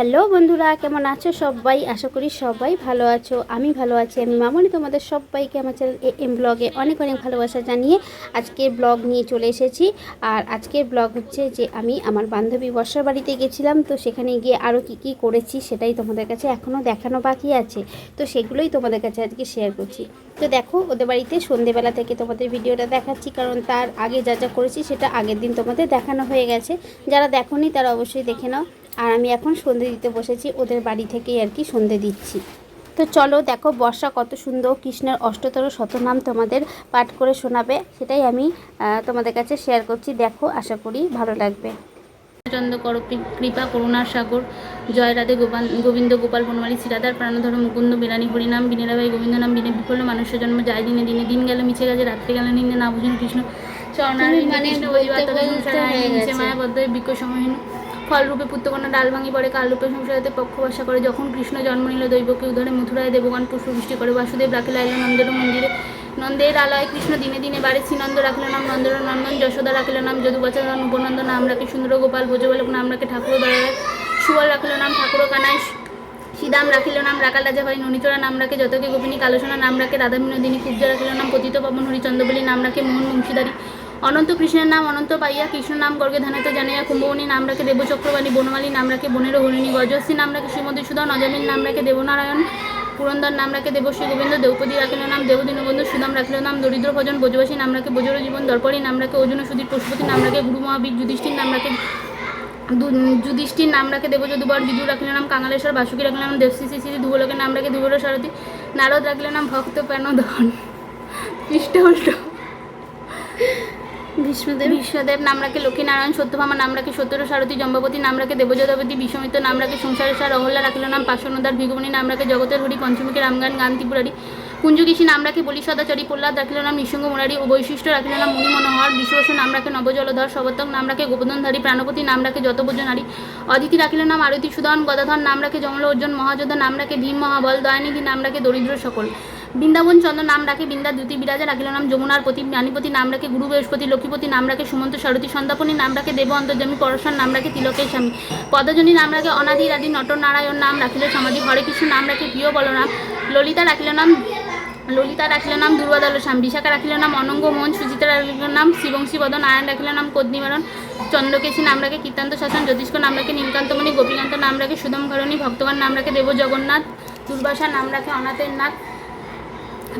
Hello বন্ধুরা, কেমন আছো সবাই? আশা করি সবাই ভালো আছো, আমি ভালো আছি। আমি মামনি, তোমাদের সবাইকে আমার চ্যানেল এ এম ব্লগে অনেক অনেক ভালোবাসা জানিয়ে আজকের ব্লগ নিয়ে চলে এসেছি। আর আজকের ব্লগ হচ্ছে যে, আমি আমার বান্ধবী বর্ষার বাড়িতে গেছিলাম, তো সেখানে গিয়ে আরও কী কী করেছি সেটাই তোমাদের কাছে এখনও দেখানো বাকি আছে। তো সেগুলোই তোমাদের কাছে আজকে শেয়ার করছি। তো দেখো, ওদের বাড়িতে সন্ধেবেলা থেকে তোমাদের ভিডিওটা দেখাচ্ছি, কারণ তার আগে যা যা করেছি সেটা আগের দিন তোমাদের দেখানো হয়ে গেছে। যারা দেখোনি তারা অবশ্যই দেখে নাও। আর আমি এখন সন্ধে দিতে বসেছি ওদের বাড়ি থেকেই আর কি সন্ধে দিচ্ছি। তো চলো দেখো বর্ষা কত সুন্দর কৃষ্ণের অষ্টতর শতনাম তোমাদের পাঠ করে শোনাবে সেটাই আমি তোমাদের কাছে শেয়ার করছি। দেখো আশা করি ভালো লাগবে। চন্দ্র কর কৃপা করুণার সাগর জয় রাধে গোপাল গোবিন্দ গোপাল বনমালী শ্রীরাধার প্রাণধর মুকুন্দ বিরানী হরিনাম বিনেরাবাই গোবিন্দ নাম বিনে বিফল মানুষ জন্ম যায় দিনে দিনে দিন গেল মিছে গেছে রাত্রে গেল নিন্দে না বুঝুন কৃষ্ণ। মানে কৃষ্ণ নিচে গেছে। মায়া বদ্ধ সময়হীন ফলরূপে পুত্রকন্যা ডাল ভাঙি পড়ে কালরূপে সংসারেতে পক্ষবাসা করে। যখন কৃষ্ণ জন্ম নিল, দৈবকে উদ্ধরে মথুরায় দেবগণ পুষ্পবৃষ্টি করে। বাসুদেব রাখিল আইল নন্দের মন্দিরে। নন্দের আলয় কৃষ্ণ দিনে দিনে বাড়ি শ্রীনন্দ রাখিল নাম নন্দর, নন্দন যশোদা রাখিল নাম যদুবচন উপনন্দ নাম রাখি সুন্দর গোপাল, ভোজবালক নাম রাখে ঠাকুর দয়ালয় সুবল রাখিল নাম ঠাকুর কানাই সিদাম রাখিল নাম রাকাল রাজা ভাই ননিচড়া নাম রাখে যতকে গোপিনী, কালোসোনা নাম রাখে রাধা বিনোদিনী কুব্জা রাখিল নাম পতিত পাবন হরিচন্দ্র বলি নাম রাখে মোহন বংশীদারি অনন্ত কৃষ্ণের নাম অনন্ত পাইয়া কৃষ্ণ নাম গর্গে ধানাতে জানাইয়া কুম্ভবনী নাম রাখে দেবচক্রবাণী বনমালী নাম রাখে বনের হরিণী গজস্বী নাম রাখে শ্রীমধুসূদন অজামিল নাম রাখে দেবনারায়ণ পুরন্দর নাম রাখে দেবশ্রী গোবিন্দ দ্রৌপদী রাখিল নাম দেবদীনবন্ধু সুদাম রাখিল নাম দরিদ্র ভজন ব্রজবাসী নাম রাখে বজর জীবন দর্পরী নাম রাখে অর্জুন সুধীর পশুপতি নাম রাখে গুরু মহাবীর যুধিষ্ঠির নাম রাখে যুধিষ্ঠির নাম রাখে দেবযদুবর বিদু রাখিল নাম কাঙালেশ্বর বাসুকি রাখিল নাম দেবশ্রী শ্রী শ্রী ধুবলোকের নাম রাখে ধুবর সারথী নারদ রাখিল নাম ভক্ত প্যানধন ইষ্টহষ্ট ভীষ্মদেব বিশ্বদেব নাম রাখে লক্ষ্মীনারায়ণ সত্যভামা নাম রাখে সত্যর সারথী জম্বাবতী নাম রাখে দেবযদাবতী বিশ্বমিত্র নাম রাখে সংসারের সার অহল্লা রাখিল নাম পার্শ্বনদার ভিগুমণি নাম রাখে জগতের হরি পঞ্চমুখী রামগান গান ত্রিপুরারি নাম রাখে বলি সদাচারী প্রহ্লাদ রাখিল নাম নিঃসঙ্গ মুরারি ও বৈশিষ্ট্য রাখিল নাম মুনি মনোহর বিশ্ববসু নাম রাখে নবজলধর সবতক নাম রাখে গোপদনধারী প্রাণপতি নাম রাখে যতবোজ নারী অদিতি রাখিল নাম আরতি সুদন গদাধর নাম রাখে জমল অর্জুন নাম রাখে ভীম মহাবল দয়ানিধি নাম রাখে দরিদ্র সকল বৃন্দাবন চন্দ্র নাম রাখে বৃন্দা দ্যুতি বিরাজা রাখিল নাম যমুনার প্রতি জ্ঞানীপতি নাম রাখে গুরু বৃহস্পতি লক্ষ্মীপতি নাম রাখে সুমন্ত সারথী সন্দাপনী নাম রাখে দেব অন্তর্জামী পরশার নাম রাখে তিলকের স্বামী পদজনী নাম রাখে অনাদি রাধি নট নারায়ণ নাম রাখিল সমাধি হরে কৃষ্ণ নাম রাখে প্রিয় বলরাম ললিতা রাখিল নাম ললিতা রাখিল নাম দুর্বাদল স্বাম বিশাখা রাখিল নাম অনঙ্গ মোহন সুচিতা রাখিল নাম শিবংশী বদন নারায়ণ রাখিল নাম কদ্নিবারণ চন্দ্রকেশী নাম রাখে কীর্তান্ত শাসন জ্যোতিষ্ক নাম রাখে নীলকান্তমণি গোপীকান্ত নাম রাখে সুদম ঘরণী ভক্তগণ নাম রাখে দেব জগন্নাথ দুর্বাসা নাম রাখে অনাথের নাথ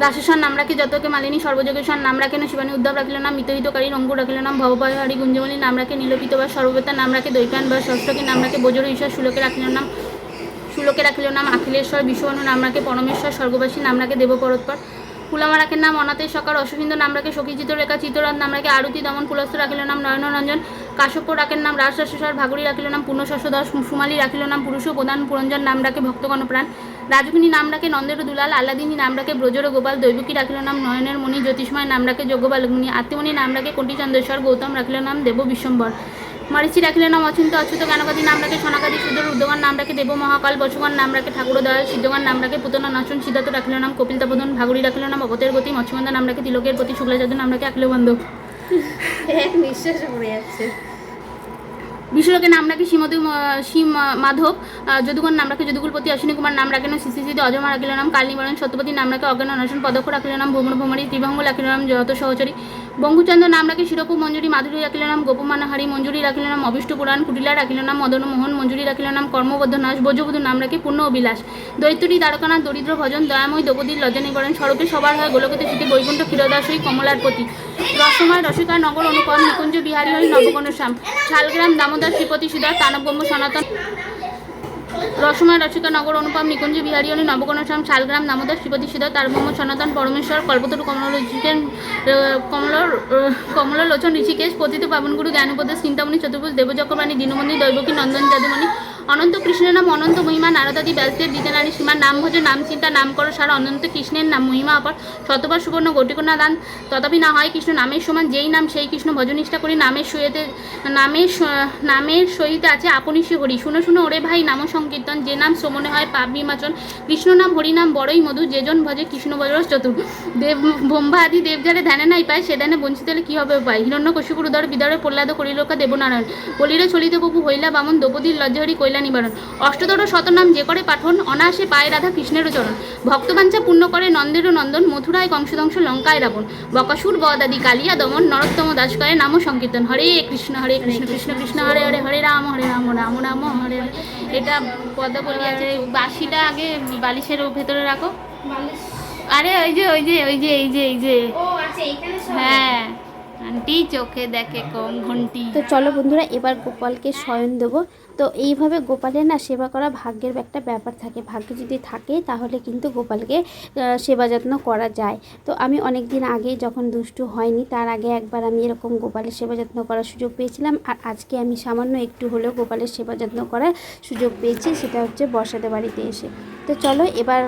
রাশেশ্বর নাম রাখে, যতকে মালিনী সর্বযোগেশ্বর নাম রাখে না শিবানী উদ্ধব রাখিল নাম, মিতহিতকারী রঙ্গু রাখিল নাম ভবভয়হারী গুঞ্জমণি, নাম রাখে নীলপিত বা সর্ববেতা নাম রাখে দৈপায়ন বা ষষ্ঠকে, নাম রাখে বজর, ঈশ্বর, সুলোকে রাখিল নাম, সুলোকে রাখিল নাম, আখিলেশ্বর বিশ্ববনু নাম রাখে পরমেশ্বর, স্বর্গবাসী, নাম রাখে দেবপরৎপর কুলামারাকের নাম অনাথের সকার, অশ্বসিন্ধ, নাম রাখে সখী চিত্ররেখা চিত্ররাত নাম রাখে আরতি, দমন, কুলস্থ রাখিল নাম, নয়নরঞ্জন, কাশ্যপ রাখের নাম রাশেশ্বর ভাগুড়ি রাখিল নাম পূর্ণশস্যদশ সুমালি রাখিল নাম, পুরুষ প্রধান, পুরঞ্জন, নাম রাখে ভক্তগণ প্রাণ রাজকিনী নাম রাখে নন্দের দুলাল আল্লাদিনী নাম রাখে ব্রজর গোপাল দৈবকী রাখিল নাম নয়নের মণি জ্যোতিষময় নাম রাখে যজ্ঞবালমণি আত্মমণি নাম রাখে কোটিচন্দ্রেশ্বর গৌতম রাখিল নাম দেব বিশ্বম্বর মরিচি রাখিল নাম অচিন্ত অচ্যুত জ্ঞানকাদি নাম রাখে সোনাকাদি সুদর নাম রাখে দেব মহাকাল বসুগান নাম রাখে ঠাকুর দয়াল সিদ্ধগান নাম রাখে পুতনা নাচন সিদ্ধার্থ রাখিল নাম কপিল তাপদন ভাগুড়ি রাখিল নাম অবতের গতি মৎস্যগন্ধা নাম রাখে তিলকের প্রতি শুক্লাচার্য নাম রাখে আখিল বন্ধু এক নিঃশ্বাসে পড়ে যাচ্ছে বিশ্বলোকের নাম রাখে শ্রীমতী শ্রীম মাধব। যদুগণ নাম রাখে যদুকুলপতি অশ্বিনী কুমার নাম রাখেন সিসিসিতে অজমা রাখিল নাম কালীবরণ সত্যপতি নাম রাখে, অজ্ঞান অনশন পদক্ষ রাখিল নাম, ভ্রমণ ভ্রমণী, ত্রিভঙ্গ রাখিল নাম, যত সহচরী। বঙ্কুচন্দ্র নাম রাখে শিরোপু, মঞ্জুরি, মাধুরী রাখিল নাম গোপমানহারি মঞ্জুরি রাখিল নাম অবিষ্ট পুরাণ, কুটিলা রাখিল নাম, মদন মোহন, মঞ্জুরি রাখিল নাম, কর্মবদ্ধ নাশ বজ্রবধূ নাম রাখে পূর্ণ অবিলাস দৈত্যরী দ্বারকানাথ, দরিদ্র ভজন, দয়াময়, দ্রৌপদীর করেন স্বরূপে সবার হয় গোলকতে স্মৃতি, বৈকুণ্ঠ ক্ষীরদাসী কমলার প্রতি। রসময় রসিকা নগর, অনুপম, নিকুঞ্জ, বিহারী হরি নবকর্ণশ্যাম শালগ্রাম দামোদর, শ্রীপতি সুধা তানব্রহ্ম সনাতন রসময় রসিকা নগর অনুপম নিকুঞ্জ বিহারী হরি শালগ্রাম শালগ্রাম দামোদর শ্রীপতি তার মোহাম্মদ সনাতন পরমেশ্বর কল্পতরু কমলোচিকেন কমল কমলোচন ঋষিকেশ, পতিত পাবনগুরু জ্ঞানপদেশ চিন্তামণি চতুর্ভুজ দেবচক্রবাণী দীনমণি দৈবকী, নন্দন যাদুমণি অনন্ত কৃষ্ণের নাম অনন্ত মহিমা, নারদাদি ব্যাসদেব দিতেনারী সীমার নাম ভজ নাম চিন্তা নাম করো সারা, অনন্ত কৃষ্ণের নাম মহিমা অপর, শতবার সুবর্ণ গোটিকোনা দান। তথাপি না হয় কৃষ্ণ নামের সমান, যেই নাম সেই কৃষ্ণ ভজনিষ্ঠা করি, নামের সহিতে, নামের নামের সহিতে আছে আপনি সে হরি। শুনো শুনো, ওরে ভাই, নাম সংকীর্তন, যে নাম শ্রমণে হয় পাপ বিমাচন। কৃষ্ণ নাম, হরি নাম, বড়ই মধু যেজন ভজে কৃষ্ণ বজর চতুর। দেব, ব্রহ্মা আদি দেব যারে ধ্যানে নাই পায়, সে ধ্যানে বঞ্চিত হলে কি হবে উপায়? হিরণ্য কশিপুর উদর, বিদরে প্রহ্লাদ করিলোকা দেবনারায়ণ। বলিরে চলিত বপু, হইলা বামন, দ্রৌপদীর লজ্জাহরি কৈলা পীড়া নিবারণ অষ্টতর শতনাম যে করে পাঠন অনায়াসে পায় রাধা কৃষ্ণেরও চরণ। ভক্তবাঞ্ছা পূর্ণ করে নন্দেরও নন্দন মথুরায় কংসদংশ লঙ্কায় রাবণ। বকাসুর বদাদি কালিয়া দমন নরোত্তম দাস করে নাম সংকীর্তন। হরে কৃষ্ণ হরে কৃষ্ণ কৃষ্ণ কৃষ্ণ হরে হরে হরে রাম হরে রাম রাম রাম হরে হরে। এটা পদ্ম বলি আছে বাসিটা আগে বালিশের ভেতরে রাখো। আরে ওই যে ওই যে ওই যে এই যে এই যে ও আচ্ছা এইখানে হ্যাঁ আন্টি চোখে দেখে কম ঘন্টি। তো চলো বন্ধুরা, এবার গোপালকে শয়ন দেবো। তো এইভাবে গোপালের না সেবা করা ভাগ্যের একটা ব্যাপার থাকে। ভাগ্য যদি থাকে, তাহলে কিন্তু গোপালকে সেবা যত্ন করা যায়। তো আমি অনেক দিন আগে যখন দুষ্টু হয়নি, তার আগে একবার আমি এরকম গোপালের সেবা যত্ন করার সুযোগ পেয়েছিলাম। আর আজকে আমি সামান্য একটু হলেও গোপালের সেবা যত্ন করার সুযোগ পেয়েছি, সেটা হচ্ছে বর্ষাদের বাড়িতে এসে। তো চলো এবার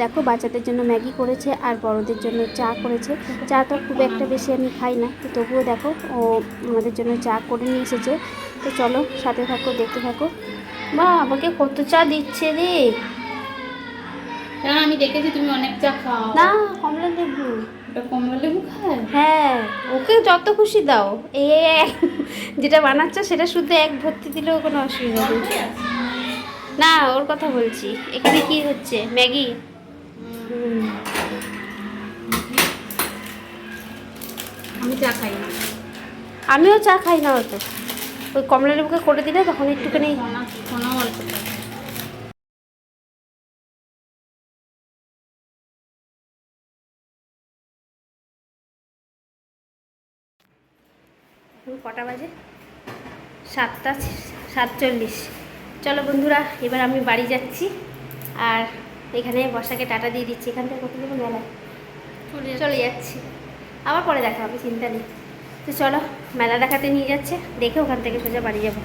দেখো বাচ্চাদের জন্য ম্যাগি করেছে আর বড়দের জন্য চা করেছে। চাটা খুব একটা বেশি আমি খাই না। তো তবুও দেখো ও আমাদের জন্য চা করে নিয়ে এসেছে। তো চলো সাথে থাকো দেখতে থাকো। বা আমাকে কত চা দিচ্ছে রে? কারণ আমি দেখেছি তুমি অনেক চা খাও। না কমলা লেবু। ওটা কমলা লেবু খায়? হ্যাঁ ওকে যত খুশি দাও। এক- যেটা বানাচ্ছ সেটা শুধু এক ভর্তি দিলেও কোনো অসুবিধা নেই। না ওর কথা বলছি। এখানে কি হচ্ছে? ম্যাগি? আমি চা খাই না। আমিও চা খাই না হয়তো ওই কমলা লেবুকে করে দিলে তখন একটুখানি অল্প কটা বাজে? সাতটা সাতচল্লিশ। চলো বন্ধুরা এবার আমি বাড়ি যাচ্ছি। আর এখানে বর্ষাকে টাটা দিয়ে দিচ্ছি। এখান থেকে কত দেবো মেলায়। চলে যাচ্ছে। আবার পরে দেখা হবে, চিন্তা নেই। তো চলো, মেলা দেখাতে নিয়ে যাচ্ছে, দেখে ওখান থেকে সোজা বাড়ি যাব।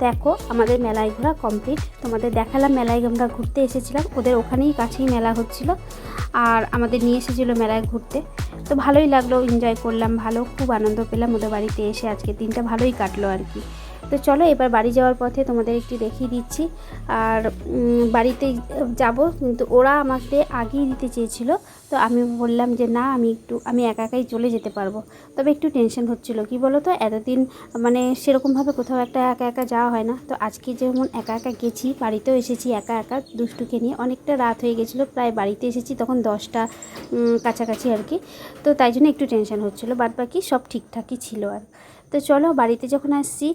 দেখো, আমাদের মেলায় ঘোরা কমপ্লিট তোমাদের দেখালাম মেলায় আমরা ঘুরতে এসেছিলাম। ওদের ওখানেই কাছেই মেলা হচ্ছিল। আর আমাদের নিয়ে এসেছিল মেলায় ঘুরতে। তো ভালোই লাগল এনজয় করলাম, ভালো, খুব আনন্দ পেলাম ওদের বাড়িতে এসে। আজকে দিনটা ভালোই কাটলো আর কি। তো চলো এবার বাড়ি যাওয়ার পথে তোমাদের একটু দেখিয়ে দিচ্ছি। আর বাড়িতে যাব, কিন্তু ওরা আমাকে আগেই দিতে চেয়েছিল। তো আমি বললাম যে, না, আমি একটু, আমি একা একাই চলে যেতে পারব। তবে একটু টেনশন হচ্ছিল। কি বলো তো এতদিন মানে সেরকমভাবে কোথাও একটা একা একা যাওয়া হয় না। তো আজকে যেমন একা একা গেছি, বাড়িতেও এসেছি একা একা, দুষ্টুকে নিয়ে অনেকটা রাত হয়ে গেছিল। প্রায় বাড়িতে এসেছি তখন দশটা কাছাকাছি আর কি। তো তাই জন্য একটু টেনশন হচ্ছিল। বাদ বাকি সব ঠিকঠাকই ছিল আর তো চলো বাড়িতে যখন আসছি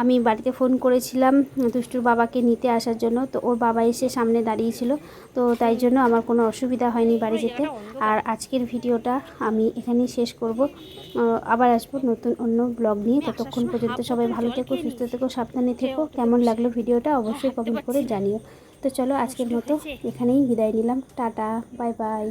আমি বাড়িতে ফোন করেছিলাম দুষ্টুর বাবাকে নিতে আসার জন্য। তো ওর বাবা এসে সামনে দাঁড়িয়েছিল তো তাই জন্য আমার কোনো অসুবিধা হয়নি বাড়ি যেতে। আর আজকের ভিডিওটা আমি এখানেই শেষ করব। আবার আসব নতুন অন্য ব্লগ নিয়ে। ততক্ষণ পর্যন্ত সবাই ভালো থেকো, সুস্থ থেকো, সাবধানে থেকো। কেমন লাগল ভিডিওটা অবশ্যই কমেন্ট করে জানিও। তো চলো আজকের মতো এখানেই বিদায় নিলাম। টাটা, বাই বাই।